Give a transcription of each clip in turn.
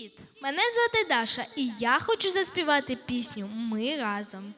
Привіт! Мене звати Даша, і я хочу заспівати пісню Ми разом.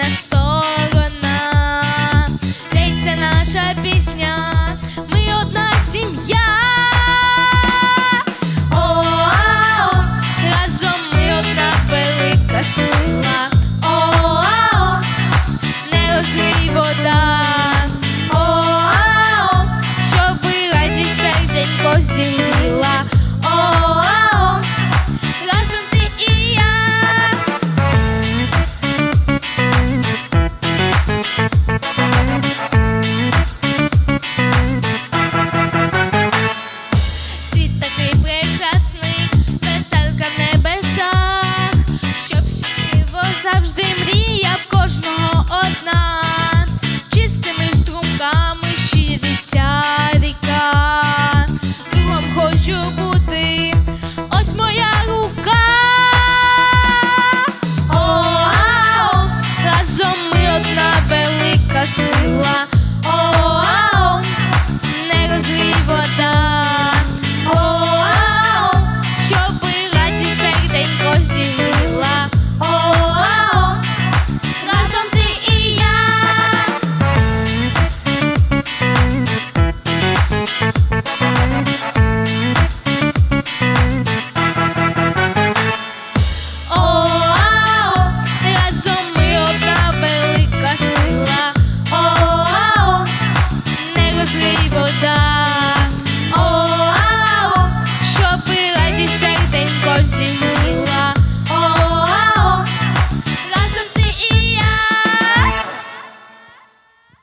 рідна сторона, День наша пісня, ми одна сім'я, О, -а -а -а. разом ми одна велика сила.